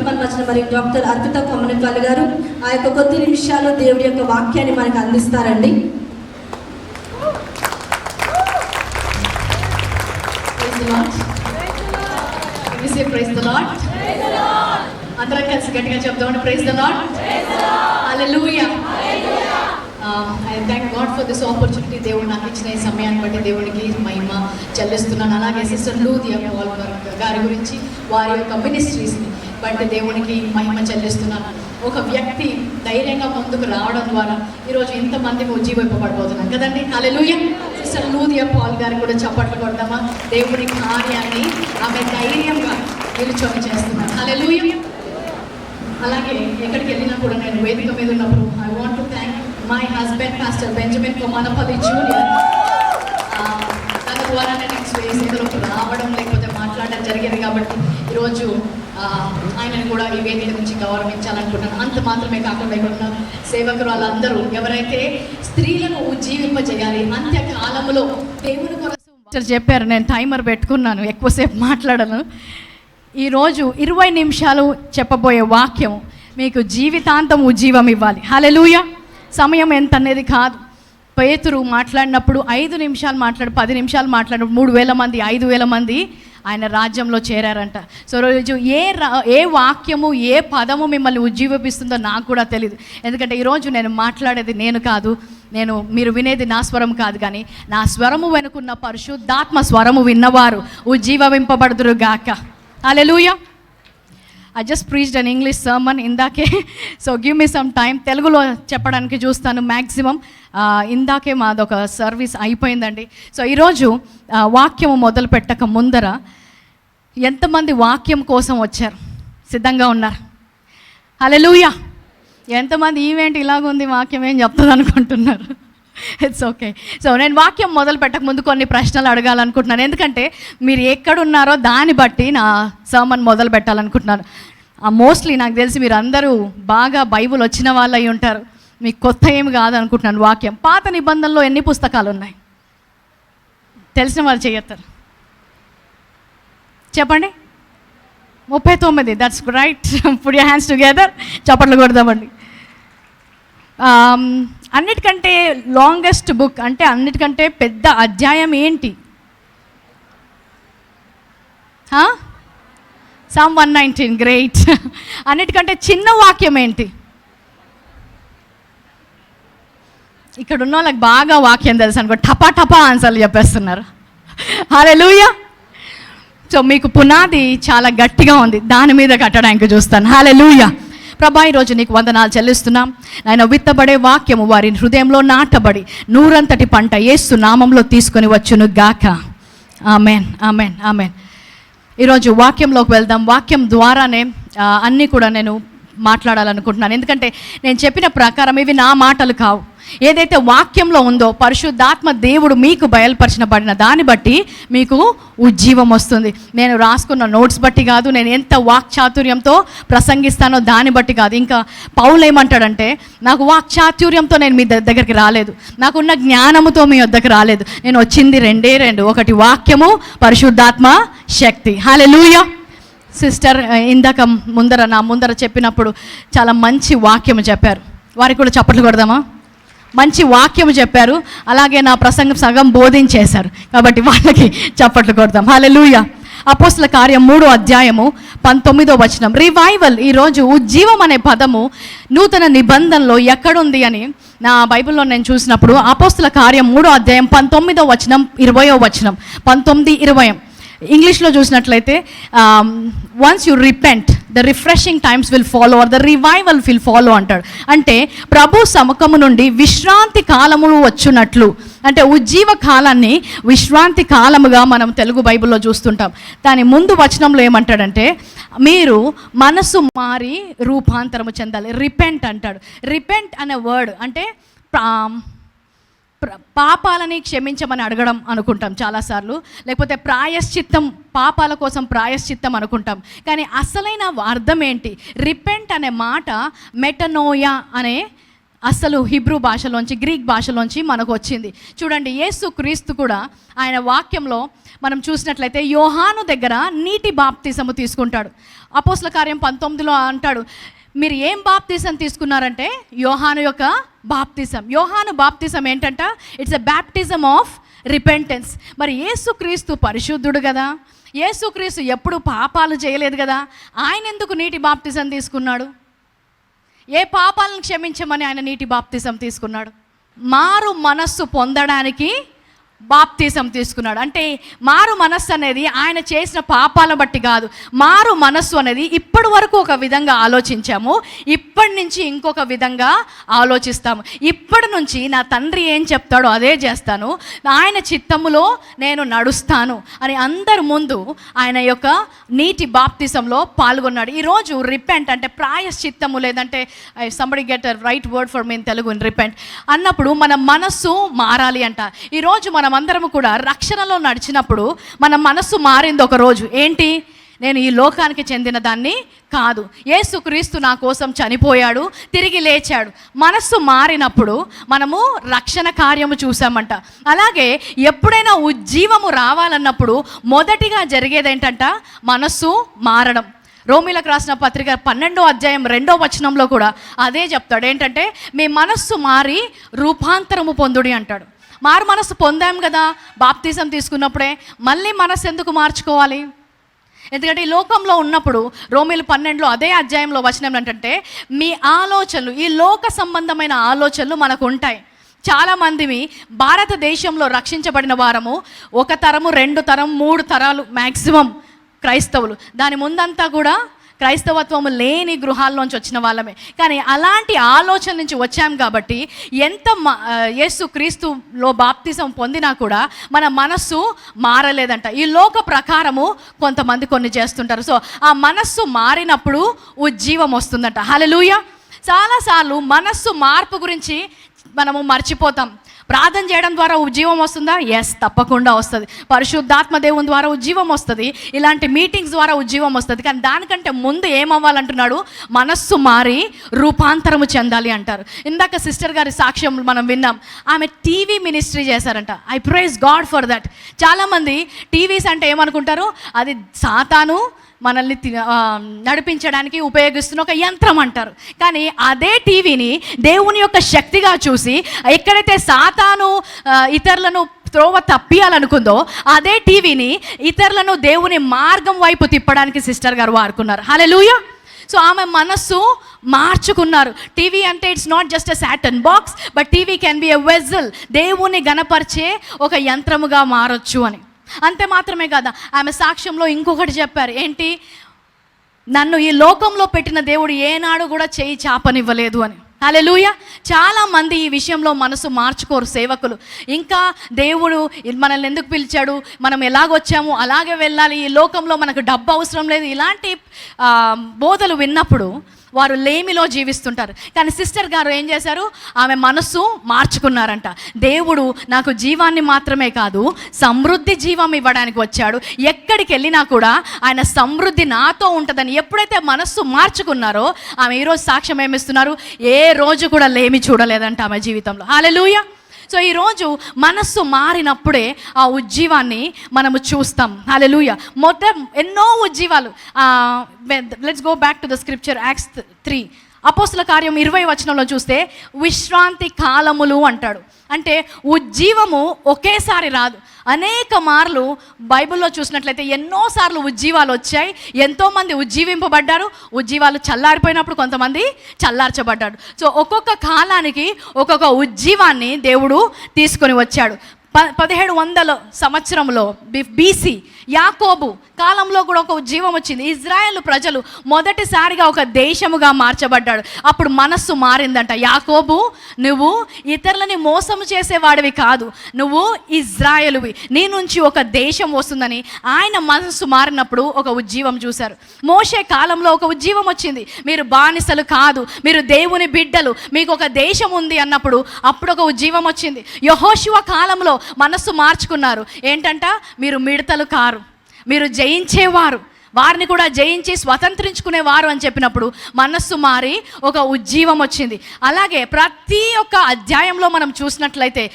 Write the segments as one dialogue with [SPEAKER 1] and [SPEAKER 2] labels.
[SPEAKER 1] వర్తమాన రచన మరి డాక్టర్ అర్పిత కొమ్మనిపల్లి గారు. ఆ యొక్క కొద్ది నిమిషాలు దేవుడి యొక్క వాక్యాన్ని మనకు అందిస్తారండి.
[SPEAKER 2] Praise the Lord. అందరం కలిసి గట్టిగా చెప్దామని praise the Lord hallelujah I thank God for this opportunity దేవుడు నాకు ఇచ్చిన ఈ సమయాన్ని బట్టి దేవుడికి మహిమ చెల్లిస్తున్నాను. అలాగే సిస్టర్ లూదియా గారి గురించి వారి యొక్క మినిస్ట్రీస్ని బట్టి దేవునికి మహిమ చెల్లిస్తున్నాను. ఒక వ్యక్తి ధైర్యంగా ముందుకు రావడం ద్వారా ఈరోజు ఇంతమందికి ఉజ్జీవింపబడిపోతున్నాం కదండి? అలెలుయ సిస్టర్ లూదియా పాల్ గారు కూడా చప్పట్లు కొడదామా? దేవుని కార్యాన్ని ఆమె ధైర్యంగా నిలుచొని చేస్తున్నాను అలెలుయ అలాగే ఎక్కడికి వెళ్ళినా కూడా నేను వేదిక మీద ఉన్నప్పుడు I want to thank my husband pastor Benjamin Komanapalli junior తన ద్వారా రావడం లేకపోతే మాట్లాడడం జరిగేది కాబట్టి ఈరోజు ఆయనను కూడా ఈ వేదిక నుంచి గౌరవించాలనుకుంటున్నాను. అంత మాత్రమే కాకుండా ఇక్కడ సేవకులు వాళ్ళందరూ ఎవరైతే స్త్రీలను ఉజ్జీవింపజేయాలి అంత్యకాలంలో దేవుని కొరకు చెప్పారు నేను టైమర్ పెట్టుకున్నాను ఎక్కువసేపు మాట్లాడను. ఈరోజు ఇరవై నిమిషాలు చెప్పబోయే వాక్యం మీకు జీవితాంతం ఉజ్జీవం ఇవ్వాలి. హలెలూయ సమయం ఎంత అనేది కాదు. పేతురు మాట్లాడినప్పుడు ఐదు నిమిషాలు మాట్లాడు పది నిమిషాలు మాట్లాడినప్పుడు మూడు వేల మంది ఐదు వేల మంది ఆయన రాజ్యంలో చేరారంట. సో రోజు ఏ రా- ఏ వాక్యము ఏ పదము మిమ్మల్ని ఉజ్జీవిపిస్తుందో నాకు కూడా తెలియదు ఎందుకంటే ఈరోజు నేను మాట్లాడేది నేను కాదు నేను మీరు వినేది నా స్వరం కాదు కానీ నా స్వరము వెనుకున్న పరిశుద్ధాత్మ స్వరము విన్నవారు ఉజ్జీవింపబడుదురు గాక. Alleluia I just preached in English sermon ఇందాకే. So give me some time తెలుగులో చెప్పడానికి చూస్తాను మ్యాక్సిమం ఇందాకే మాదొక సర్వీస్ అయిపోయిందండి. సో ఈరోజు వాక్యము మొదలు పెట్టక ముందర ఎంతమంది వాక్యం కోసం వచ్చారు? సిద్ధంగా ఉన్నారు? హలెలూయా ఎంతమంది ఈవెంట్ ఇలాగుంది వాక్యం ఏం చెప్తుంది అనుకుంటున్నారు ఇట్స్ ఓకే సో నేను వాక్యం మొదలు పెట్టక ముందు కొన్ని ప్రశ్నలు అడగాలనుకుంటున్నాను. ఎందుకంటే మీరు ఎక్కడున్నారో దాన్ని బట్టి నా సర్మన్ మొదలు పెట్టాలనుకుంటున్నాను. మోస్ట్లీ నాకు తెలిసి మీరు అందరూ బాగా బైబుల్ వచ్చిన వాళ్ళు అయి ఉంటారు. మీకు కొత్త ఏమి కాదనుకుంటున్నాను వాక్యం. పాత నిబంధనలో ఎన్ని పుస్తకాలు ఉన్నాయి తెలిసిన వాళ్ళు చేయొత్తారు. చెప్పండి. ముప్పై తొమ్మిది that's right put you hands together చప్పట్లు కొడదామండి. అన్నిటికంటే లాంగెస్ట్ బుక్ అంటే అన్నిటికంటే పెద్ద అధ్యాయం ఏంటి? సామ్ వన్ నైన్టీన్ గ్రేట్ అన్నిటికంటే చిన్న వాక్యం ఏంటి? ఇక్కడ ఉన్న వాళ్ళకి బాగా వాక్యం తెలుసు అనుకో టపా టపా ఆన్సర్లు చెప్పేస్తున్నారు. హాలెలూయా. సో మీకు పునాది చాలా గట్టిగా ఉంది. దాని మీద కట్టడానికి చూస్తాను. హాలే లూయ ప్రభా ఈరోజు నీకు వందనాలు చెల్లిస్తున్నాం. ఆయన విత్తబడే వాక్యము వారి హృదయంలో నాటబడి నూరంతటి పంట ఏస్తు నామంలో తీసుకొని వచ్చును గాక. Amen amen amen. ఈరోజు వాక్యంలోకి వెళ్దాం. వాక్యం ద్వారానే అన్నీ కూడా నేను మాట్లాడాలనుకుంటున్నాను. ఎందుకంటే నేను చెప్పిన ప్రకారం ఇవి నా మాటలు కావు. ఏదైతే వాక్యంలో ఉందో పరిశుద్ధాత్మ దేవుడు మీకు బయలుపరచబడిన దాన్ని బట్టి మీకు ఉజ్జీవం వస్తుంది. నేను రాసుకున్న నోట్స్ బట్టి కాదు నేను ఎంత వాక్చాతుర్యంతో ప్రసంగిస్తానో దాన్ని బట్టి కాదు. ఇంకా పౌలు ఏమంటాడంటే నాకు వాక్చాతుర్యంతో నేను మీ దగ్గరికి రాలేదు. నాకున్న జ్ఞానముతో మీ వద్దకు రాలేదు. నేను వచ్చింది రెండే రెండు. ఒకటి వాక్యము పరిశుద్ధాత్మ శక్తి. హాలెలూయా సిస్టర్ ఇందాక ముందర నా ముందర చెప్పినప్పుడు చాలా మంచి వాక్యం చెప్పారు. వారికి కూడా చప్పట్లు కొడదామా? మంచి వాక్యం చెప్పారు. అలాగే నా ప్రసంగం సగం బోధించేశారు. కాబట్టి వాళ్ళకి చప్పట్లు కొడదాం లూయ అపోస్ల కార్యం మూడో అధ్యాయము పంతొమ్మిదో వచనం. రివైవల్ ఈరోజు ఉజ్జీవం అనే పదము నూతన నిబంధనలో ఎక్కడుంది అని నా బైబిల్లో నేను చూసినప్పుడు అపోస్తుల కార్యం మూడో అధ్యాయం పంతొమ్మిదో వచనం ఇరవయో వచనం. పంతొమ్మిది ఇరవై ఇంగ్లీష్లో చూసినట్లయితే once you repent the refreshing times will follow or the revival will follow అంటాడు. అంటే ప్రభు సముఖము నుండి విశ్రాంతి కాలములు వచ్చినట్లు. అంటే ఉజ్జీవ కాలాన్ని విశ్రాంతి కాలముగా మనం తెలుగు బైబిల్లో చూస్తుంటాం. దాని ముందు వచనంలో ఏమంటాడంటే మీరు మనసు మారి రూపాంతరము చెందాలి. రిపెంట్ అంటాడు. రిపెంట్ అనే వర్డ్ అంటే um, పాపాలని క్షమించమని అడగడం అనుకుంటాం చాలాసార్లు. లేకపోతే ప్రాయశ్చిత్తం పాపాల కోసం ప్రాయశ్చిత్తం అనుకుంటాం. కానీ అసలైన అర్థం ఏంటి? రిపెంట్ అనే మాట మెటనోయా అనే అసలు హిబ్రూ భాషలోంచి గ్రీక్ భాషలోంచి మనకు వచ్చింది. చూడండి యేసు క్రీస్తు కూడా ఆయన వాక్యంలో మనం చూసినట్లయితే యోహాను దగ్గర నీటి బాప్తిసము తీసుకుంటాడు. అపోస్ల కార్యం పంతొమ్మిదిలో అంటాడు మీరు ఏం బాప్తిసం తీసుకున్నారంటే యోహాను యొక్క బాప్తిసం. యోహాను బాప్తిసం ఏంటంట? It's a baptism of repentance మరి యేసుక్రీస్తు పరిశుద్ధుడు కదా. యేసుక్రీస్తు ఎప్పుడు పాపాలు చేయలేదు కదా. ఆయన ఎందుకు నీటి బాప్తిజం తీసుకున్నాడు? ఏ పాపాలను క్షమించమని ఆయన నీటి బాప్తిజం తీసుకున్నాడు? మారు మనస్సు పొందడానికి బాప్తీసం తీసుకున్నాడు. అంటే మారు మనస్సు అనేది ఆయన చేసిన పాపాలను బట్టి కాదు. మారు మనస్సు అనేది ఇప్పటి వరకు ఒక విధంగా ఆలోచించాము. ఇప్పటి నుంచి ఇంకొక విధంగా ఆలోచిస్తాము. ఇప్పటి నుంచి నా తండ్రి ఏం చెప్తాడో అదే చేస్తాను. ఆయన చిత్తములో నేను నడుస్తాను అని అందరి ముందు ఆయన యొక్క నీటి బాప్తీసంలో పాల్గొన్నాడు. ఈరోజు రిపెంట్ అంటే ప్రాయశ్చిత్తము లేదంటే somebody get right word for mean Telugu repent అన్నప్పుడు మన మనస్సు మారాలి అంట. ఈరోజు మనం అందరం కూడా రక్షణలో నడిచినప్పుడు మన మనస్సు మారింది ఒక రోజు. ఏంటి? నేను ఈ లోకానికి చెందిన దాన్ని కాదు. ఏసుక్రీస్తు నా కోసం చనిపోయాడు తిరిగి లేచాడు. మనస్సు మారినప్పుడు మనము రక్షణ కార్యము చూసామంట అలాగే ఎప్పుడైనా ఉజ్జీవము రావాలన్నప్పుడు మొదటిగా జరిగేది ఏంటంట మనస్సు మారడం. రోమిలకు రాసిన పత్రిక పన్నెండో అధ్యాయం రెండో వచనంలో కూడా అదే చెప్తాడు. ఏంటంటే మీ మనస్సు మారి రూపాంతరము పొందుడి అంటాడు. మారు మనస్సు పొందాం కదా. బాప్తీసం తీసుకున్నప్పుడే మళ్ళీ మనస్సు ఎందుకు మార్చుకోవాలి? ఎందుకంటే ఈ లోకంలో ఉన్నప్పుడు రోమిలు పన్నెండులో అదే అధ్యాయంలో వచనం ఏంటంటే మీ ఆలోచనలు ఈ లోక సంబంధమైన ఆలోచనలు మనకు ఉంటాయి చాలామందివి భారతదేశంలో రక్షించబడిన వారము ఒక తరము రెండు తరం మూడు తరాలు మ్యాక్సిమం క్రైస్తవులు. దాని ముందంతా కూడా క్రైస్తవత్వము లేని గృహాల్లోంచి వచ్చిన వాళ్ళమే. కానీ అలాంటి ఆలోచన నుంచి వచ్చాం కాబట్టి ఎంత మ- యేసు క్రీస్తులో బాప్తిసం పొందినా కూడా మన మనస్సు మారలేదంట. ఈ లోక ప్రకారము కొంతమంది కొన్ని చేస్తుంటారు. సో ఆ మనస్సు మారినప్పుడు ఉజ్జీవం వస్తుందంట. హలలుయ చాలాసార్లు మనస్సు మార్పు గురించి మనము మర్చిపోతాం. ప్రార్థన చేయడం ద్వారా ఉజ్జీవం వస్తుందా? ఎస్ తప్పకుండా వస్తుంది. పరిశుద్ధాత్మ దేవుని ద్వారా ఉజ్జీవం వస్తుంది. ఇలాంటి మీటింగ్స్ ద్వారా ఉజ్జీవం వస్తుంది. కానీ దానికంటే ముందు ఏమవ్వాలంటున్నాడు? మనస్సు మారి రూపాంతరము చెందాలి అంటారు. ఇందాక సిస్టర్ గారి సాక్ష్యం మనం విన్నాం. ఆమె టీవీ మినిస్ట్రీ చేశారంట. I praise God for that చాలామంది టీవీస్ అంటే ఏమనుకుంటారు? అది సాతాను మనల్ని నడిపించడానికి ఉపయోగిస్తున్న ఒక యంత్రం అంటారు. కానీ అదే టీవీని దేవుని యొక్క శక్తిగా చూసి ఎక్కడైతే సాతాను ఇతరులను త్రోవ తప్పియాలనుకుందో అదే టీవీని ఇతరులను దేవుని మార్గం వైపు తిప్పడానికి సిస్టర్ గారు వాడుకున్నారు. హలెలూయ సో ఆమె మనస్సు మార్చుకున్నారు. టీవీ అంటే it's not just a satan box but TV can be a vessel దేవుని గణపరిచే ఒక యంత్రముగా మారొచ్చు అని. అంతే మాత్రమే కదా? ఆమె సాక్ష్యంలో ఇంకొకటి చెప్పారు. ఏంటి? నన్ను ఈ లోకంలో పెట్టిన దేవుడు ఏనాడు కూడా చేయి చాపనివ్వలేదు అని. హల్లెలూయ! చాలా మంది ఈ విషయంలో మనసు మార్చుకోరు సేవకులు. ఇంకా దేవుడు మనల్ని ఎందుకు పిలిచాడు? మనం ఎలాగొచ్చాము? అలాగే వెళ్ళాలి. ఈ లోకంలో మనకు డబ్బు అవసరం లేదు. ఇలాంటి బోధలు విన్నప్పుడు వారు లేమిలో జీవిస్తుంటారు. కానీ సిస్టర్ గారు ఏం చేశారు? ఆమె మనస్సు మార్చుకున్నారంట. దేవుడు నాకు జీవాన్ని మాత్రమే కాదు సమృద్ధి జీవం ఇవ్వడానికి వచ్చాడు. ఎక్కడికి వెళ్ళినా కూడా ఆయన సమృద్ధి నాతో ఉంటుందని ఎప్పుడైతే మనస్సు మార్చుకున్నారో ఆమె ఈరోజు సాక్ష్యం ఏమిస్తున్నారు? ఏ రోజు కూడా లేమి చూడలేదంట ఆమె జీవితంలో. హాలెలూయా సో ఈరోజు మనస్సు మారినప్పుడే ఆ ఉజ్జీవాన్ని మనము చూస్తాం. హల్లెలూయా మొత్తం ఎన్నో ఉజ్జీవాలు. Let's go back to the scripture Acts three అపోస్తుల కార్యం ఇరవై వచనంలో చూస్తే విశ్రాంతి కాలములు అంటాడు. అంటే ఉజ్జీవము ఒకేసారి రాదు. అనేక మార్లు బైబిల్లో చూసినట్లయితే ఎన్నోసార్లు ఉజ్జీవాలు వచ్చాయి. ఎంతోమంది ఉజ్జీవింపబడ్డారు. ఉజ్జీవాలు చల్లారిపోయినప్పుడు కొంతమంది చల్లార్చబడ్డాడు సో ఒక్కొక్క కాలానికి ఒక్కొక్క ఉజ్జీవాన్ని దేవుడు తీసుకొని వచ్చాడు. ప పదిహేడు వందల సంవత్సరంలో బి బీసీ యాకోబు కాలంలో కూడా ఒక ఉజ్జీవం వచ్చింది. ఇజ్రాయెల్ ప్రజలు మొదటిసారిగా ఒక దేశముగా మార్చబడ్డాడు. అప్పుడు మనస్సు మారిందంట. యాకోబు నువ్వు ఇతరులని మోసం చేసేవాడివి కాదు. నువ్వు ఇజ్రాయలువి. నీ నుంచి ఒక దేశం వస్తుందని ఆయన మనస్సు మారినప్పుడు ఒక ఉజ్జీవం చూశారు. మోషే కాలంలో ఒక ఉజ్జీవం వచ్చింది. మీరు బానిసలు కాదు. మీరు దేవుని బిడ్డలు. మీకు ఒక దేశం ఉంది అన్నప్పుడు అప్పుడు ఒక ఉజ్జీవం వచ్చింది. యహోశివ కాలంలో మనస్సు మార్చుకున్నారు. ఏంటంట? మీరు మిడతలు కారు. మీరు జయించేవారు. వారిని కూడా జయించి స్వతంత్రించుకునేవారు అని చెప్పినప్పుడు మనస్సు మారి ఒక ఉజ్జీవం వచ్చింది. అలాగే ప్రతి ఒక్క అధ్యాయంలో మనం చూసినట్లయితే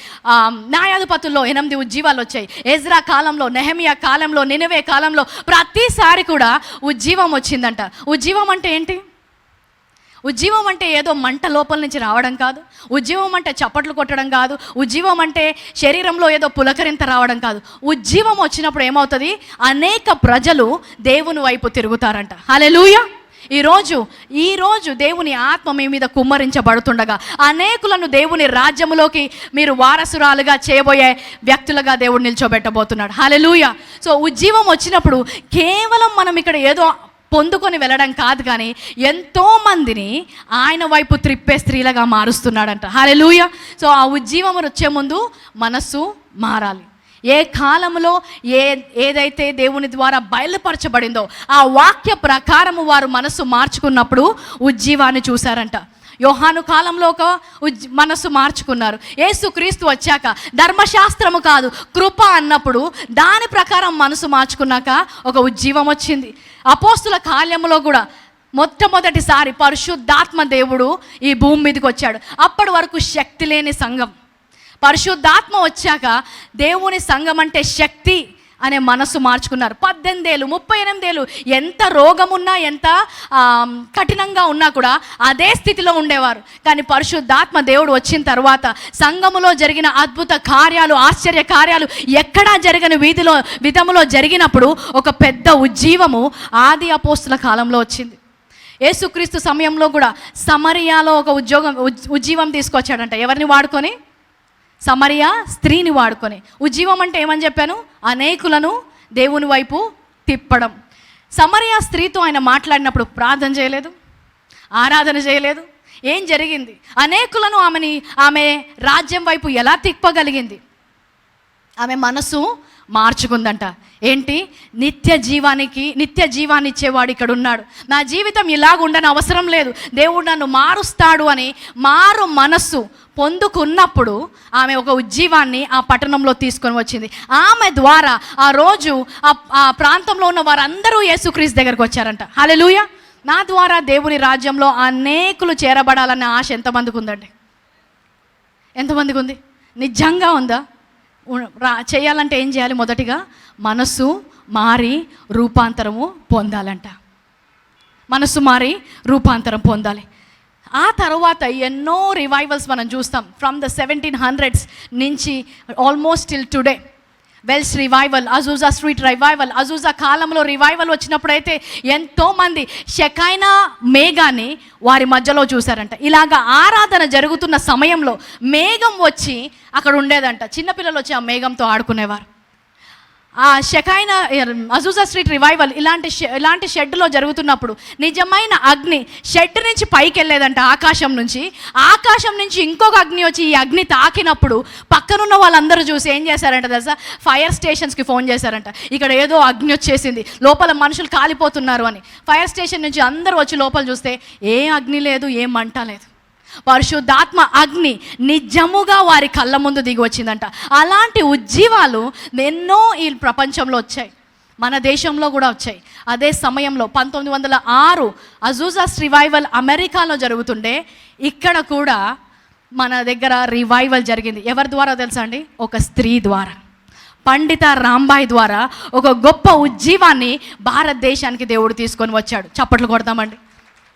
[SPEAKER 2] న్యాయాధిపతుల్లో ఎనిమిది ఉజ్జీవాలు వచ్చాయి. ఎజ్రా కాలంలో నెహమియా కాలంలో నినవే కాలంలో ప్రతిసారి కూడా ఉజ్జీవం వచ్చిందంట. ఉజ్జీవం అంటే ఏంటి? ఉజ్జీవం అంటే ఏదో మంట లోపల నుంచి రావడం కాదు. ఉజ్జీవం అంటే చప్పట్లు కొట్టడం కాదు. ఉజ్జీవం అంటే శరీరంలో ఏదో పులకరింత రావడం కాదు. ఉజ్జీవం వచ్చినప్పుడు ఏమవుతుంది? అనేక ప్రజలు దేవుని వైపు తిరుగుతారంట. హలెలూయ ఈరోజు ఈరోజు దేవుని ఆత్మ మీ మీద కుమ్మరించబడుతుండగా అనేకులను దేవుని రాజ్యములోకి మీరు వారసురాలుగా చేయబోయే వ్యక్తులుగా దేవుడు నిల్చోబెట్టబోతున్నాడు. హాలెలూయ సో ఉజ్జీవం వచ్చినప్పుడు కేవలం మనం ఇక్కడ ఏదో పొందుకొని వెళ్ళడం కాదు కానీ ఎంతో మందిని ఆయన వైపు త్రిప్పే స్త్రీలుగా మారుస్తున్నాడంట. హల్లెలూయ సో ఆ ఉజ్జీవం వచ్చే ముందు మనస్సు మారాలి. ఏ కాలంలో ఏ ఏదైతే దేవుని ద్వారా బయలుపరచబడిందో ఆ వాక్య ప్రకారము వారు మనస్సు మార్చుకున్నప్పుడు ఉజ్జీవాన్ని చూశారంట. యోహాను కాలంలో ఒక ఉజ్ మనస్సు మార్చుకున్నారు. యేసుక్రీస్తు వచ్చాక ధర్మశాస్త్రము కాదు కృప అన్నప్పుడు దాని ప్రకారం మనసు మార్చుకున్నాక ఒక ఉజ్జీవం వచ్చింది. అపోస్తుల కాలంలో కూడా మొట్టమొదటిసారి పరిశుద్ధాత్మ దేవుడు ఈ భూమి మీదకి వచ్చాడు. అప్పటి వరకు శక్తి లేని సంఘం. పరిశుద్ధాత్మ వచ్చాక దేవుని సంఘం అంటే శక్తి. అనే మనసు మార్చుకున్నారు. పద్దెనిమిదేళ్ళు ముప్పై ఎనిమిది ఏళ్ళు ఎంత రోగమున్నా ఎంత కఠినంగా ఉన్నా కూడా అదే స్థితిలో ఉండేవారు. కానీ పరిశుద్ధాత్మ దేవుడు వచ్చిన తర్వాత సంఘములో జరిగిన అద్భుత కార్యాలు ఆశ్చర్య కార్యాలు ఎక్కడా జరగని వీధిలో విధములో జరిగినప్పుడు ఒక పెద్ద ఉజ్జీవము ఆది అపోస్తుల కాలంలో వచ్చింది. యేసుక్రీస్తు సమయంలో కూడా సమరియాలో ఒక ఉద్యోగం ఉజ్జీవం తీసుకొచ్చాడంట. ఎవరిని వాడుకొని? సమరియా స్త్రీని వాడుకొని. ఉజ్జీవం అంటే ఏమని చెప్పాను? అనేకులను దేవుని వైపు తిప్పడం. సమరియా స్త్రీతో ఆయన మాట్లాడినప్పుడు ప్రార్థన చేయలేదు ఆరాధన చేయలేదు. ఏం జరిగింది? అనేకులను ఆమెని ఆమె రాజ్యం వైపు ఎలా తిప్పగలిగింది? ఆమె మనసు మార్చుకుందంట. ఏంటి? నిత్య జీవానికి నిత్య జీవాన్ని ఇచ్చేవాడు ఇక్కడ ఉన్నాడు. నా జీవితం ఇలాగ ఉండని అవసరం లేదు. దేవుడు నన్ను మారుస్తాడు అని మారు మనస్సు పొందుకున్నప్పుడు ఆమె ఒక ఉజ్జీవాన్ని ఆ పట్టణంలో తీసుకొని వచ్చింది. ఆమె ద్వారా ఆ రోజు ఆ ఆ ప్రాంతంలో ఉన్న వారందరూ యేసుక్రీస్ దగ్గరకు వచ్చారంట. హలెలుయ నా ద్వారా దేవుని రాజ్యంలో అనేకులు చేరబడాలన్న ఆశ ఎంతమందికి ఉందండి? ఎంతమందికి ఉంది? నిజంగా ఉందా? రా చేయాలంటే ఏం చేయాలి? మొదటిగా మనస్సు మారి రూపాంతరము పొందాలంట. మనస్సు మారి రూపాంతరం పొందాలి. ఆ తర్వాత ఎన్నో రివైవల్స్ మనం చూస్తాం. ఫ్రమ్ ద సెవెంటీన్ హండ్రెడ్స్ నుంచి almost till today Welsh revival Azusa street revival Azusa కాలంలో రివైవల్ వచ్చినప్పుడైతే ఎంతోమంది షెకైనా మేఘాన్ని వారి మధ్యలో చూశారంట. ఇలాగ ఆరాధన జరుగుతున్న సమయంలో మేఘం వచ్చి అక్కడ ఉండేదంట. చిన్నపిల్లలు వచ్చి ఆ మేఘంతో ఆడుకునేవారు. ఆ షెకైన అజూజా స్ట్రీట్ రివైవల్ ఇలాంటి షె- ఇలాంటి షెడ్లో జరుగుతున్నప్పుడు నిజమైన అగ్ని షెడ్ నుంచి పైకి వెళ్ళేదంట ఆకాశం నుంచి. ఆకాశం నుంచి ఇంకొక అగ్ని వచ్చి ఈ అగ్ని తాకినప్పుడు పక్కనున్న వాళ్ళందరూ చూసి ఏం చేశారంట తెలుసా? ఫైర్ స్టేషన్స్కి ఫోన్ చేశారంట. ఇక్కడ ఏదో అగ్ని వచ్చేసింది. లోపల మనుషులు కాలిపోతున్నారు అని. ఫైర్ స్టేషన్ నుంచి అందరూ వచ్చి లోపల చూస్తే ఏ అగ్ని లేదు ఏ మంట లేదు. పరిశుద్ధాత్మ అగ్ని నిజముగా వారి కళ్ళ ముందు దిగి వచ్చిందంట. అలాంటి ఉజ్జీవాలు ఎన్నో ఈ ప్రపంచంలో వచ్చాయి. మన దేశంలో కూడా వచ్చాయి. అదే సమయంలో పంతొమ్మిది వందల ఆరు అజూజాస్ రివైవల్ అమెరికాలో జరుగుతుండే. ఇక్కడ కూడా మన దగ్గర రివైవల్ జరిగింది. ఎవరి ద్వారా తెలుసా అండి? ఒక స్త్రీ ద్వారా. పండిత రాంబాయి ద్వారా ఒక గొప్ప ఉజ్జీవాన్ని భారతదేశానికి దేవుడు తీసుకొని వచ్చాడు. చప్పట్లు కొడతామండి.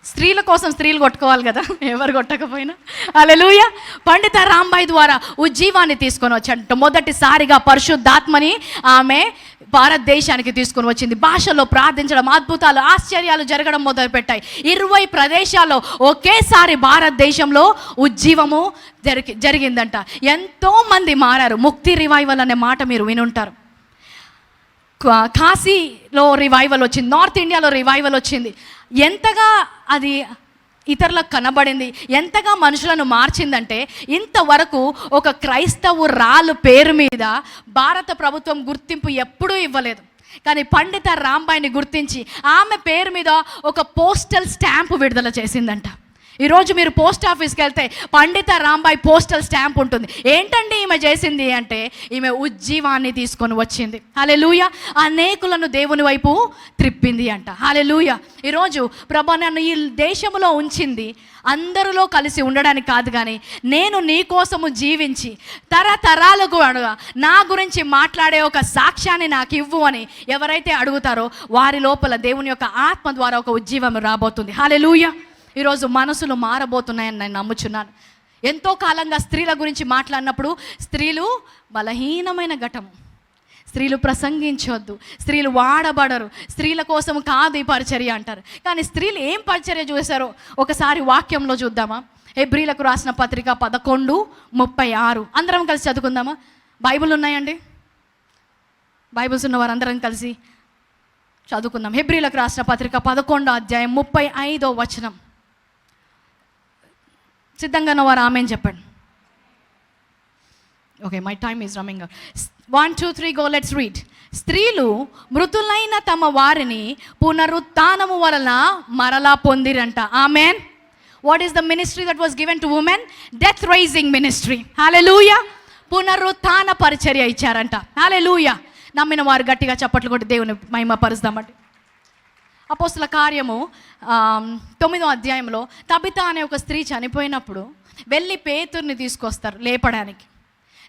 [SPEAKER 2] స్త్రీల కోసం స్త్రీలు కొట్టుకోవాలి కదా ఎవరు కొట్టకపోయినా. అలెలుయ పండిత రాంబాయి ద్వారా ఉజ్జీవాన్ని తీసుకొని వచ్చాడు. మొదటిసారిగా పరిశుద్ధాత్మని ఆమె భారతదేశానికి తీసుకొని వచ్చింది. భాషలో ప్రార్థించడం అద్భుతాలు ఆశ్చర్యాలు జరగడం మొదలుపెట్టాయి. ఇరవై ప్రదేశాల్లో ఒకేసారి భారతదేశంలో ఉజ్జీవము జరిగి జరిగిందంట. ఎంతోమంది మారారు. ముక్తి రివైవల్ అనే మాట మీరు వినుంటారు. కా- కాశీలో రివైవల్ వచ్చింది. నార్త్ ఇండియాలో రివైవల్ వచ్చింది. ఎంతగా అది ఇతరులకు కనబడింది. ఎంతగా మనుషులను మార్చిందంటే ఇంతవరకు ఒక క్రైస్తవు రాలు పేరు మీద భారత ప్రభుత్వం గుర్తింపు ఎప్పుడూ ఇవ్వలేదు. కానీ పండిత రాంబాయిని గుర్తించి ఆమె పేరు మీద ఒక పోస్టల్ స్టాంపు విడుదల చేసిందంట. ఈరోజు మీరు పోస్ట్ ఆఫీస్కి వెళ్తే పండిత రాంబాయ్ పోస్టల్ స్టాంప్ ఉంటుంది. ఏంటండి ఈమె చేసింది అంటే ఈమె ఉజ్జీవాన్ని తీసుకొని వచ్చింది. హాలే లూయ అనేకులను దేవుని వైపు త్రిప్పింది అంట. హాలే లూయ ఈరోజు ప్రభా నన్ను ఈ దేశంలో ఉంచింది అందరిలో కలిసి ఉండడానికి కాదు కానీ నేను నీ కోసము జీవించి తరతరాలకు అడుగా నా గురించి మాట్లాడే ఒక సాక్ష్యాన్ని నాకు ఇవ్వు అని ఎవరైతే అడుగుతారో వారి లోపల దేవుని యొక్క ఆత్మ ద్వారా ఒక ఉజ్జీవం రాబోతుంది. హాలే ఈరోజు మనసులు మారబోతున్నాయని నేను నమ్ముచున్నాను. ఎంతో కాలంగా స్త్రీల గురించి మాట్లాడినప్పుడు స్త్రీలు బలహీనమైన ఘటము స్త్రీలు ప్రసంగించొద్దు. స్త్రీలు వాడబడరు. స్త్రీల కోసం కాదు ఈ పరిచర్య అంటారు. కానీ స్త్రీలు ఏం పరిచర్య చూశారో ఒకసారి వాక్యంలో చూద్దామా? ఎబ్రిలకు రాసిన పత్రిక పదకొండు ముప్పై ఆరు. అందరం కలిసి చదువుకుందామా? బైబిల్ ఉన్నాయండి? బైబుల్స్ ఉన్న వారందరం కలిసి చదువుకుందాం. హెబ్రిలకు రాసిన పత్రిక పదకొండో అధ్యాయం ముప్పై ఐదో వచనం. సిద్ధంగా ఉన్నవారు ఆమె చెప్పండి. Okay my time is running one two three go let's read స్త్రీలు మృతులైన తమ వారిని పునరుత్నము వలన మరలా పొందిరంట. Amen what is the ministry that was given to women death rising ministry hallelujah పునరుత్న పరిచర్య ఇచ్చారంట. హాలెలూయ నమ్మిన వారు గట్టిగా చప్పట్లు కొట్టి దేవుని మహిమ పరుస్తామండి. అపోస్తుల కార్యము తొమ్మిదో అధ్యాయంలో తబిత అనే ఒక స్త్రీ చనిపోయినప్పుడు వెళ్ళి పేతుర్ని తీసుకొస్తారు లేపడానికి.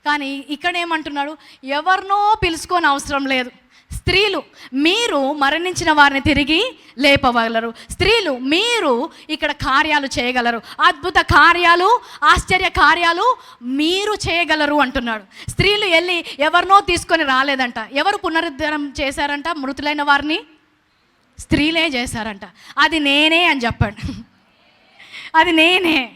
[SPEAKER 2] కానీ ఇక్కడ ఏమంటున్నాడు? ఎవరినో పిలుచుకొని అవసరం లేదు. స్త్రీలు మీరు మరణించిన వారిని తిరిగి లేపగలరు. స్త్రీలు మీరు ఇక్కడ కార్యాలు చేయగలరు. అద్భుత కార్యాలు ఆశ్చర్య కార్యాలు మీరు చేయగలరు అంటున్నాడు. స్త్రీలు వెళ్ళి ఎవరినో తీసుకొని రాలేదంట. ఎవరు పునరుద్ధరణ చేశారంట మృతులైన వారిని? స్త్రీలే చేశారంట. అది నేనే అని చెప్పాడు. అది నేనే.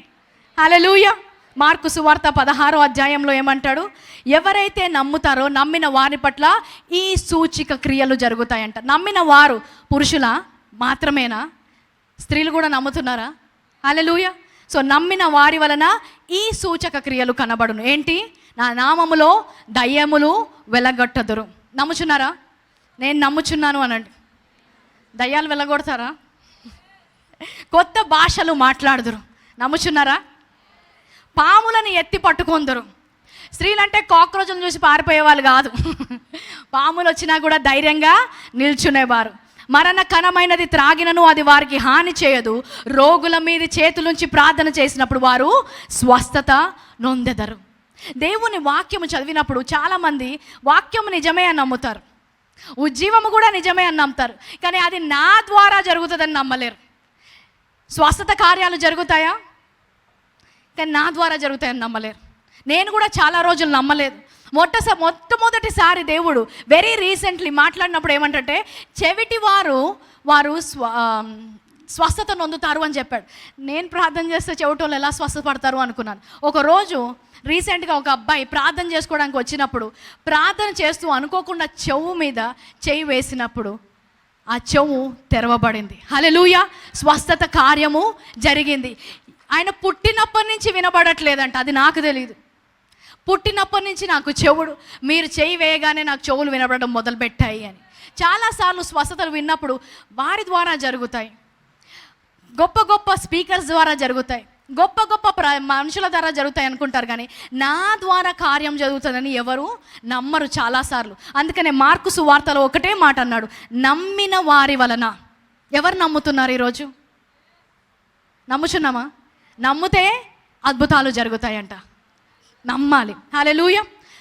[SPEAKER 2] అలలుయ మార్కు సువార్త పదహారో అధ్యాయంలో ఏమంటాడు? ఎవరైతే నమ్ముతారో నమ్మిన వారి పట్ల ఈ సూచిక క్రియలు జరుగుతాయంట. నమ్మిన వారు పురుషుల? మాత్రమేనా? స్త్రీలు కూడా నమ్ముతున్నారా? అలలుయ సో నమ్మిన వారి వలన ఈ సూచక క్రియలు కనబడును. ఏంటి? నా నామములో దయ్యములు వెలగట్టదురు. నమ్ముచున్నారా? నేను నమ్ముచున్నాను అనండి. దయ్యాలు వెళ్ళగొడతారా? కొత్త భాషలు మాట్లాడుదురు. నమ్ముచున్నారా? పాములను ఎత్తి పట్టుకుందరు. స్త్రీలంటే కాక్రోచ్లను చూసి పారిపోయేవాళ్ళు కాదు. పాములు వచ్చినా కూడా ధైర్యంగా నిల్చునేవారు. మరణకణమైనది త్రాగినను అది వారికి హాని చేయదు. రోగుల మీద చేతులుంచి ప్రార్థన చేసినప్పుడు వారు స్వస్థత నొందెదరు. దేవుని వాక్యము చదివినప్పుడు చాలామంది వాక్యము నిజమే అని నమ్ముతారు. ఉజ్జీవము కూడా నిజమే అని నమ్ముతారు. కానీ అది నా ద్వారా జరుగుతుందని నమ్మలేరు. స్వస్థత కార్యాలు జరుగుతాయా? కానీ నా ద్వారా జరుగుతాయని నమ్మలేరు. నేను కూడా చాలా రోజులు నమ్మలేదు. మొట్టస మొట్టమొదటిసారి దేవుడు వెరీ రీసెంట్లీ మాట్లాడినప్పుడు ఏమంటే చెవిటి వారు వారు స్వ స్వస్థత నొందుతారు అని చెప్పాడు. నేను ప్రార్థన చేస్తే చెవిటోళ్ళు ఎలా స్వస్థపడతారు అనుకున్నాను. ఒకరోజు రీసెంట్గా ఒక అబ్బాయి ప్రార్థన చేసుకోవడానికి వచ్చినప్పుడు ప్రార్థన చేస్తూ అనుకోకుండా చెవు మీద చెయ్యి వేసినప్పుడు ఆ చెవు తెరవబడింది. హలెలూయ స్వస్థత కార్యము జరిగింది. ఆయన పుట్టినప్పటి నుంచి వినబడట్లేదంట అది నాకు తెలియదు పుట్టినప్పటి నుంచి నాకు చెవుడు మీరు చేయి వేయగానే నాకు చెవులు వినబడడం మొదలుపెట్టాయి అని. చాలాసార్లు స్వస్థతలు విన్నప్పుడు వారి ద్వారా జరుగుతాయి. గొప్ప గొప్ప స్పీకర్స్ ద్వారా జరుగుతాయి. గొప్ప గొప్ప ప్ర మనుషుల ద్వారా జరుగుతాయి అనుకుంటారు కానీ నా ద్వారా కార్యం జరుగుతుందని ఎవరు నమ్మరు చాలాసార్లు. అందుకనే మార్కు సువార్తలో ఒకటే మాట అన్నాడు నమ్మిన వారి వలన. ఎవరు నమ్ముతున్నారు ఈరోజు? నమ్ముచున్నామా? నమ్మితే అద్భుతాలు జరుగుతాయంట. నమ్మాలి. హాలే లూయ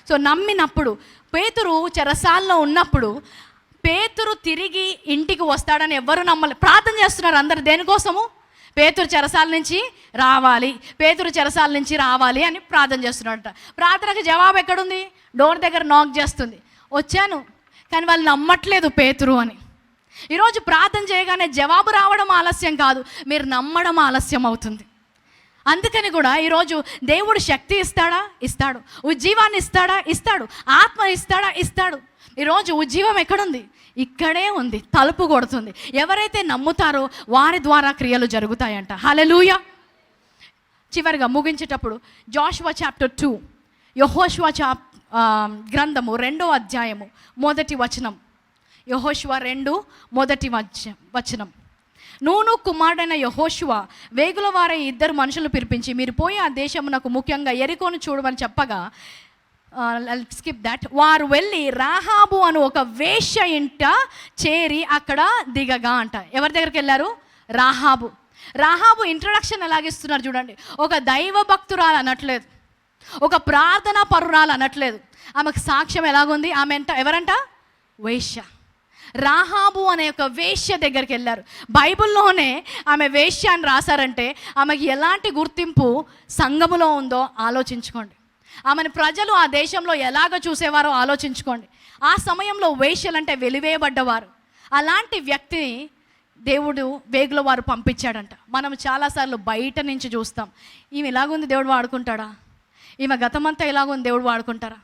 [SPEAKER 2] సో నమ్మినప్పుడు పేతురు చెరసాల్లో ఉన్నప్పుడు పేతురు తిరిగి ఇంటికి వస్తాడని ఎవ్వరు నమ్మలే. ప్రార్థన చేస్తున్నారు అందరు. దేనికోసము? పేతురు చెరసాల నుంచి రావాలి. పేతురు చెరసాల నుంచి రావాలి అని ప్రార్థన చేస్తున్నాడట. ప్రార్థనకు జవాబు ఎక్కడుంది? డోర్ దగ్గర నాక్ చేస్తుంది. వచ్చాను కానీ వాళ్ళు నమ్మట్లేదు పేతురు అని. ఈరోజు ప్రార్థన చేయగానే జవాబు రావడం ఆలస్యం కాదు. మీరు నమ్మడం ఆలస్యం అవుతుంది. అందుకని కూడా ఈరోజు దేవుడు శక్తి ఇస్తాడా? ఇస్తాడు. ఉజ్జీవాన్ని ఇస్తాడా? ఇస్తాడు. ఆత్మ ఇస్తాడా? ఇస్తాడు. ఈరోజు ఉజ్జీవం ఎక్కడుంది? ఇక్కడే ఉంది తలుపు కొడుతుంది. ఎవరైతే నమ్ముతారో వారి ద్వారా క్రియలు జరుగుతాయంట. హలలుయ చివరిగా ముగించేటప్పుడు జాషువా చాప్టర్ టూ యహోష్వా చాప్ గ్రంథము రెండో అధ్యాయము మొదటి వచనం. యహోష్వా రెండు మొదటి వచ వచనం. నూను కుమారుడైన యహోశువ వేగుల వారే ఇద్దరు మనుషులు పిలిపించి మీరు పోయి ఆ దేశమునకు ముఖ్యంగా ఎరికోను చూడమని చెప్పగా స్కిప్ దట్ వారు వెళ్ళి రాహాబు అను ఒక వేష్య ఇంట చేరి అక్కడ దిగగా అంట. ఎవరి దగ్గరికి వెళ్ళారు? రాహాబు. రాహాబు ఇంట్రడక్షన్ ఎలాగిస్తున్నారు చూడండి. ఒక దైవ భక్తురాలు అనట్లేదు. ఒక ప్రార్థన పరురాలు అనట్లేదు. ఆమెకు సాక్ష్యం ఎలాగుంది ఆమె ఎంట ఎవరంట? వేశ్య. రాహాబు అనే ఒక వేశ్య దగ్గరికి వెళ్ళారు. బైబిల్లోనే ఆమె వేష్య అని రాశారంటే ఆమెకి ఎలాంటి గుర్తింపు సంఘములో ఉందో ఆలోచించుకోండి. ఆమెను ప్రజలు ఆ దేశంలో ఎలాగ చూసేవారో ఆలోచించుకోండి. ఆ సమయంలో వేశ్యలంటే వెలివేయబడ్డవారు. అలాంటి వ్యక్తిని దేవుడు వేగులో వారు పంపించాడంట. మనం చాలాసార్లు బయట నుంచి చూస్తాం. ఈమె ఎలాగుంది దేవుడు వాడుకుంటాడా? ఈమె గతమంతా ఎలాగుంది దేవుడు వాడుకుంటారా?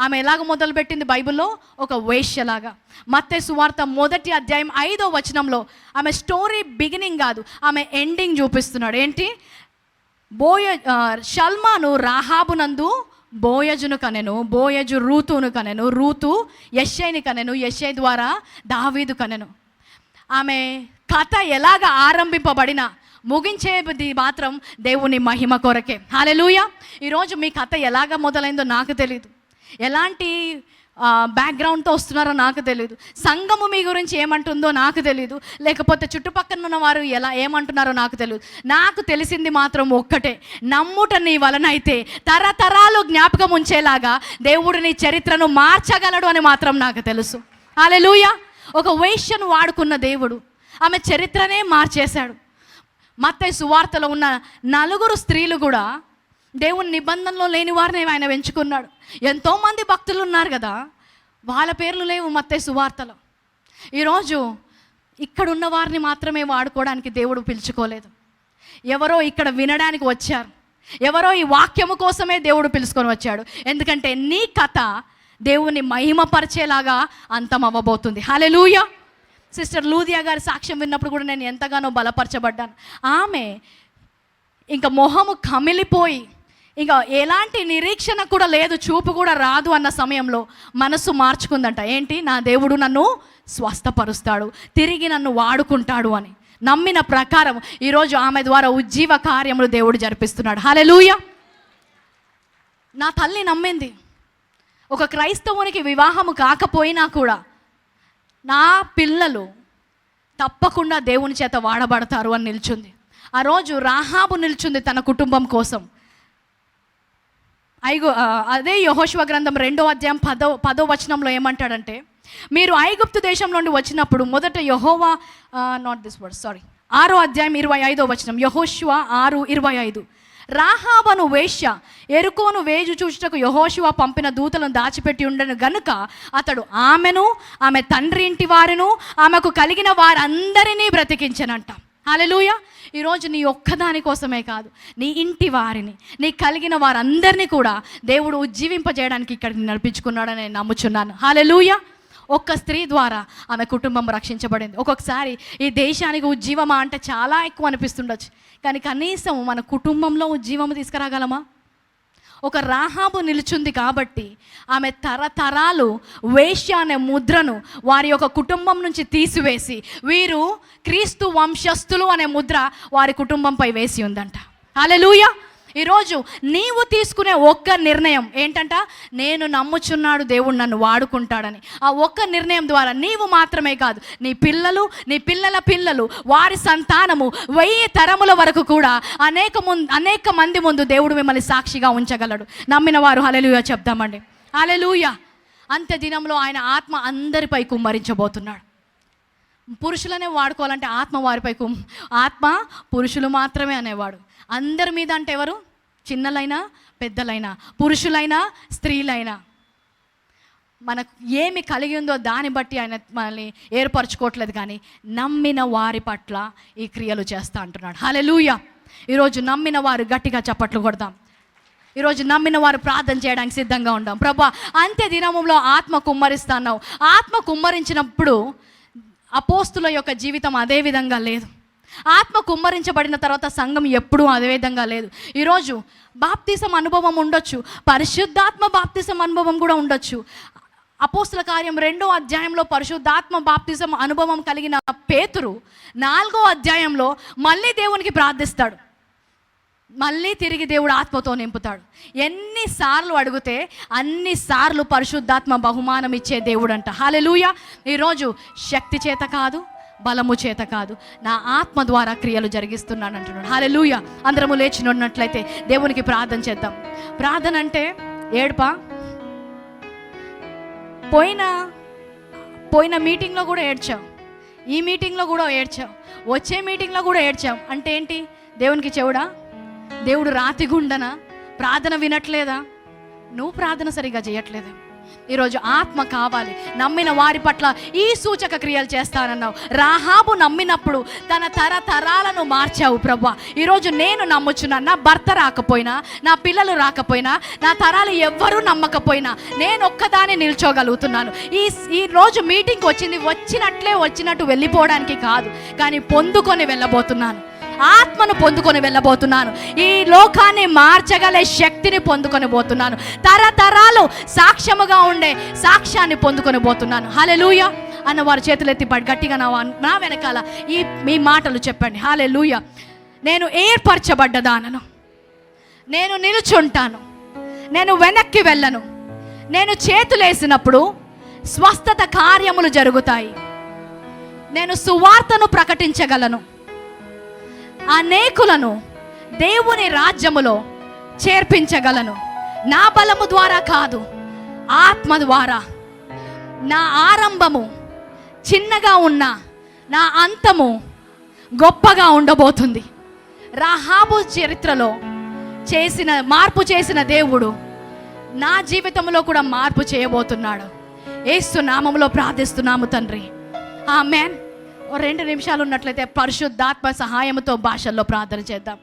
[SPEAKER 2] ఆమె ఎలాగ మొదలుపెట్టింది బైబిల్లో? ఒక వేశ్యలాగా. మత్తే సువార్త మొదటి అధ్యాయం ఐదో వచనంలో ఆమె స్టోరీ బిగినింగ్ కాదు ఆమె ఎండింగ్ చూపిస్తున్నాడు. ఏంటి? బోయ షల్మాను రాహాబునందు బోయజును కనెను బోయజు రూతును కనెను రూతు యశ్ఐని కనెను యశ్ఐ ద్వారా దావీదు కనెను. ఆమె కథ ఎలాగ ఆరంభింపబడిన ముగించేది మాత్రం దేవుని మహిమ కొరకే. హాలెలూయ ఈరోజు మీ కథ ఎలాగ మొదలైందో నాకు తెలియదు ఎలాంటి బ్యాక్గ్రౌండ్తో వస్తున్నారో నాకు తెలియదు సంఘము మీ గురించి ఏమంటుందో నాకు తెలియదు లేకపోతే చుట్టుపక్కల ఉన్న వారు ఎలా ఏమంటున్నారో నాకు తెలియదు నాకు తెలిసింది మాత్రం ఒక్కటే. నమ్ముట నీ వలన అయితే తరతరాలు జ్ఞాపకం ఉంచేలాగా దేవుడు నీ చరిత్రను మార్చగలడు అని మాత్రం నాకు తెలుసు. అలెలుయ ఒక వేష్యను వాడుకున్న దేవుడు ఆమె చరిత్రనే మార్చేశాడు. మత్తయి సువార్తలో ఉన్న నలుగురు స్త్రీలు కూడా దేవుని నిబంధనలో లేని వారిని ఆయన ఎంచుకున్నాడు. ఎంతోమంది భక్తులు ఉన్నారు కదా వాళ్ళ పేర్లు లేవు మత్తే సువార్తలో. ఈరోజు ఇక్కడ ఉన్న వారిని మాత్రమే వాడుకోవడానికి దేవుడు పిలుచుకోలేదు. ఎవరో ఇక్కడ వినడానికి వచ్చారు. ఎవరో ఈ వాక్యము కోసమే దేవుడు పిలుచుకొని వచ్చాడు. ఎందుకంటే నీ కథ దేవుని మహిమపరిచేలాగా అంతం అవ్వబోతుంది హలెలూయ సిస్టర్ లూదియా గారి సాక్ష్యం విన్నప్పుడు కూడా నేను ఎంతగానో బలపరచబడ్డాను. ఆమె ఇంకా మొహము కమిలిపోయి ఇక ఎలాంటి నిరీక్షణ కూడా లేదు చూపు కూడా రాదు అన్న సమయంలో మనసు మార్చుకుందంట. ఏంటి? నా దేవుడు నన్ను స్వస్థపరుస్తాడు తిరిగి నన్ను వాడుకుంటాడు అని. నమ్మిన ప్రకారం ఈరోజు ఆమె ద్వారా ఉజ్జీవ కార్యములు దేవుడు జరిపిస్తున్నాడు. హలెలూయ నా తల్లి నమ్మింది. ఒక క్రైస్తవునికి వివాహము కాకపోయినా కూడా నా పిల్లలు తప్పకుండా దేవుని చేత వాడబడతారు అని నిల్చుంది. ఆ రోజు రాహాబు నిల్చుంది తన కుటుంబం కోసం. ఐగు అదే యహోశివ గ్రంథం రెండో అధ్యాయం పదో పదో వచనంలో ఏమంటాడంటే మీరు ఐగుప్తు దేశం నుండి వచ్చినప్పుడు మొదట యహోవా నాట్ దిస్ వర్డ్ సారీ ఆరో అధ్యాయం ఇరవై ఐదో వచనం యహోశివ ఆరు ఇరవై ఐదు. రాహాబను వేశ్య ఎరుకోను వేజు చూచుటకు యహోశివ పంపిన దూతలను దాచిపెట్టి ఉండను గనుక అతడు ఆమెను ఆమె తండ్రి ఇంటి వారిను ఆమెకు కలిగిన వారందరినీ బ్రతికించనంట. హల్లెలూయా. ఈరోజు నీ ఒక్కదాని కోసమే కాదు నీ ఇంటి వారిని నీ కలిగిన వారందరినీ కూడా దేవుడు ఉజ్జీవింపజేయడానికి ఇక్కడికి నడిపించుకున్నాడని నేను నమ్ముచున్నాను. హాలెలూయా ఒక్క స్త్రీ ద్వారా ఆమె కుటుంబం రక్షించబడింది. ఒక్కొక్కసారి ఈ దేశానికి ఉజ్జీవమా అంటే చాలా ఎక్కువ అనిపిస్తుండొచ్చు. కానీ కనీసం మన కుటుంబంలో ఉజ్జీవము తీసుకురాగలమా? ఒక రాహాబు నిలుచుంది కాబట్టి ఆమె తరతరాలు వేశ్య అనే ముద్రను వారి యొక్క కుటుంబం నుంచి తీసివేసి వీరు క్రీస్తు వంశస్థులు అనే ముద్ర వారి కుటుంబంపై వేసి ఉందంట. అలెలుయా ఈరోజు నీవు తీసుకునే ఒక్క నిర్ణయం ఏంటంట? నేను నమ్ముచున్నాడు దేవుడు నన్ను వాడుకుంటాడని. ఆ ఒక్క నిర్ణయం ద్వారా నీవు మాత్రమే కాదు నీ పిల్లలు నీ పిల్లల పిల్లలు వారి సంతానము వెయ్యి తరముల వరకు కూడా అనేక ముందు అనేక మంది ముందు దేవుడు మిమ్మల్ని సాక్షిగా ఉంచగలడు. నమ్మిన వారు హలెలుయ చెప్దామండి. హలెలుయ అంత్య దినంలో ఆయన ఆత్మ అందరిపై కుమ్మరించబోతున్నాడు. పురుషులనే వాడుకోవాలంటే ఆత్మ వారిపై కుమ్ ఆత్మ పురుషులు మాత్రమే అనేవాడు. అందరి మీద అంటే ఎవరు? చిన్నలైనా పెద్దలైనా పురుషులైనా స్త్రీలైనా. మనకు ఏమి కలిగి ఉందో దాన్ని బట్టి ఆయన మనల్ని ఏర్పరచుకోవట్లేదు కానీ నమ్మిన వారి పట్ల ఈ క్రియలు చేస్తా అంటున్నాడు. హలెలూయ ఈరోజు నమ్మిన వారు గట్టిగా చప్పట్లు కొడదాం. ఈరోజు నమ్మిన వారు ప్రార్థన చేయడానికి సిద్ధంగా ఉండాం ప్రభా అంత్య దినములో ఆత్మ కుమ్మరిస్తాన్నావు ఆత్మ కుమ్మరించినప్పుడు అపోస్తుల యొక్క జీవితం అదే విధంగా లేదు. ఆత్మ కుమ్మరించబడిన తర్వాత సంఘం ఎప్పుడూ అదే విధంగా లేదు. ఈరోజు బాప్తిసం అనుభవం ఉండొచ్చు. పరిశుద్ధాత్మ బాప్తిసం అనుభవం కూడా ఉండొచ్చు. అపోస్తుల కార్యం రెండో అధ్యాయంలో పరిశుద్ధాత్మ బాప్తిజం అనుభవం కలిగిన పేతురు నాలుగో అధ్యాయంలో మళ్ళీ దేవునికి ప్రార్థిస్తాడు. మళ్ళీ తిరిగి దేవుడు ఆత్మతో నింపుతాడు. ఎన్నిసార్లు అడిగితే అన్నిసార్లు పరిశుద్ధాత్మ బహుమానం ఇచ్చే దేవుడు అంట హాలెలూయ ఈరోజు శక్తి చేత కాదు బలము చేత కాదు. నా ఆత్మ ద్వారా క్రియలు జరిగిస్తున్నాను అంటున్నాడు హాలెలూయ అందరము లేచి ఉన్నట్లయితే దేవునికి ప్రార్థన చేద్దాం. ప్రార్థన అంటే ఏడ్పా? పోయిన పోయిన మీటింగ్లో కూడా ఏడ్చాం. ఈ మీటింగ్లో కూడా ఏడ్చాం. వచ్చే మీటింగ్లో కూడా ఏడ్చాం. అంటే ఏంటి? దేవునికి చెవుడా? దేవుడు రాతిగుండనా ప్రార్థన వినట్లేదా? నువ్వు ప్రార్థన సరిగా చేయట్లేదు ఈరోజు ఆత్మ కావాలి. నమ్మిన వారి పట్ల ఈ సూచక క్రియలు చేస్తానన్నావు. రాహాబు నమ్మినప్పుడు తన తరతరాలను మార్చావు ప్రభా. ఈరోజు నేను నమ్ముచున్నా నా భర్త రాకపోయినా నా పిల్లలు రాకపోయినా నా తరాలు ఎవ్వరూ నమ్మకపోయినా నేను ఒక్కదాన్ని నిల్చోగలుగుతున్నాను. ఈ ఈ రోజు మీటింగ్కి వచ్చింది వచ్చినట్లే వచ్చినట్టు వెళ్ళిపోవడానికి కాదు కానీ పొందుకొని వెళ్ళబోతున్నాను. ఆత్మను పొందుకొని వెళ్ళబోతున్నాను. ఈ లోకాన్ని మార్చగలే శక్తిని పొందుకొని పోతున్నాను. తరతరాలు సాక్ష్యముగా ఉండే సాక్ష్యాన్ని పొందుకొని పోతున్నాను. హలెలూయ అన్న వారి చేతులు ఎత్తి పడి గట్టిగా నా నా వెనకాల ఈ మీ మాటలు చెప్పండి. హాలెలూయ నేను ఏర్పరచబడ్డదానను. నేను నిలుచుంటాను. నేను వెనక్కి వెళ్ళను. నేను చేతులేసినప్పుడు స్వస్థత కార్యములు జరుగుతాయి. నేను సువార్తను ప్రకటించగలను. అనేకులను దేవుని రాజ్యములో చేర్పించగలను. నా బలము ద్వారా కాదు ఆత్మ ద్వారా. నా ఆరంభము చిన్నగా ఉన్న నా అంతము గొప్పగా ఉండబోతుంది. రాహాబు చరిత్రలో చేసిన మార్పు చేసిన దేవుడు నా జీవితంలో కూడా మార్పు చేయబోతున్నాడు. ఏసు నామంలో ప్రార్థిస్తున్నాము తండ్రి. ఆ మ్యాన్ రెండు నిమిషాలు ఉన్నట్లయితే పరిశుద్ధాత్మ సహాయంతో భాషల్లో ప్రార్థన చేద్దాం.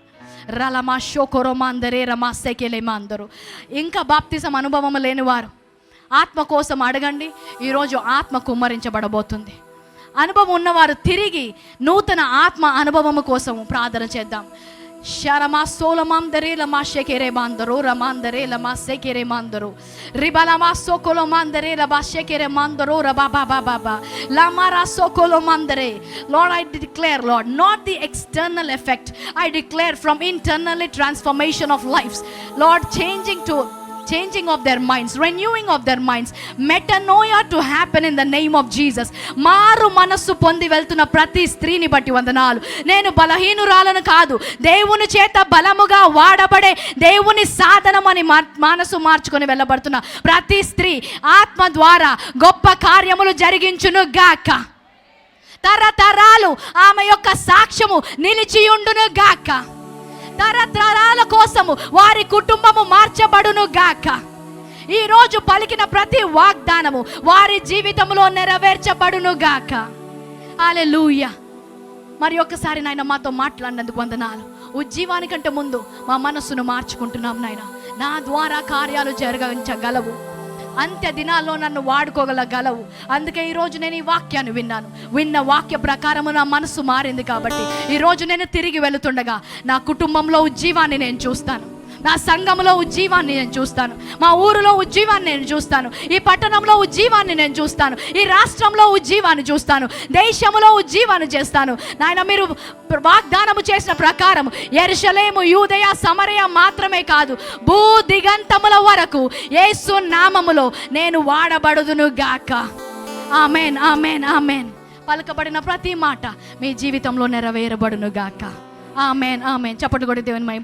[SPEAKER 2] రలమా షోకోరోమా అందరే రమా అందరూ. ఇంకా బాప్తిసం అనుభవం లేనివారు ఆత్మ కోసం అడగండి ఈరోజు ఆత్మ కుమ్మరించబడబోతుంది. అనుభవం ఉన్నవారు తిరిగి నూతన ఆత్మ అనుభవము కోసం ప్రార్థన చేద్దాం. Sharamaso la mandere la mashekere mandaro la mandere la masekere mandaro ribalama sokolo mandere la bashekere mandaro la ba ba ba ba ba la mara sokolo mandere Lord I declare Lord not the external effect. I declare from internally transformation of lives. Lord changing to changing of their minds renewing of their minds metanoia to happen in the name of Jesus మారు మనస్సు పొంది వెళ్తున్న ప్రతి స్త్రీని బట్టి వందనాలు. నేను బలహీనురాలను కాదు. దేవుని చేత బలముగా వాడబడే దేవుని సాధనమని మా మనసు మార్చుకొని వెళ్ళబడుతున్న ప్రతి స్త్రీ ఆత్మ ద్వారా గొప్ప కార్యములు జరిగించును గాక తరతరాలు ఆమె యొక్క సాక్ష్యము నిలిచియుండును గాక తరతరాల కోసము వారి కుటుంబము మార్చబడును గాక. ఈ రోజు పలికిన ప్రతి వాగ్దానము వారి జీవితంలో నెరవేర్చబడును గాక. హల్లెలూయా. మరి ఒక్కసారి నాయన మాతో మాట్లాడినందుకు వందనాలు. ఉజ్జీవానికంటే ముందు మా మనస్సును మార్చుకుంటున్నాం నాయన. నా ద్వారా కార్యాలు జరగించగలవు అంత్య దినాల్లో నన్ను వాడుకోగలగలవు. అందుకే ఈరోజు నేను ఈ వాక్యాన్ని విన్నాను. విన్న వాక్య ప్రకారము నా మనసు మారింది కాబట్టి ఈరోజు నేను తిరిగి వెళుతుండగా నా కుటుంబంలో జీవాన్ని నేను చూస్తాను. నా సంఘంలో ఉజ్జీవాన్ని నేను చూస్తాను. మా ఊరిలో ఉజ్జీవాన్ని నేను చూస్తాను. ఈ పట్టణంలో ఉజ్జీవాన్ని నేను చూస్తాను. ఈ రాష్ట్రంలో ఉజ్జీవాన్ని చూస్తాను. దేశంలో ఉజ్జీవాన్ని చేస్తాను. నాయన మీరు వాగ్దానము చేసిన ప్రకారం ఎరుషలేము యూదయ సమరయ మాత్రమే కాదు భూ దిగంతముల వరకు యేసు నామములో నేను వాడబడుదును గాక. Amen amen amen. పలకబడిన ప్రతి మాట మీ జీవితంలో నెరవేరబడును గాక. Amen amen. చప్పటి కూడా దేవుని మహిమ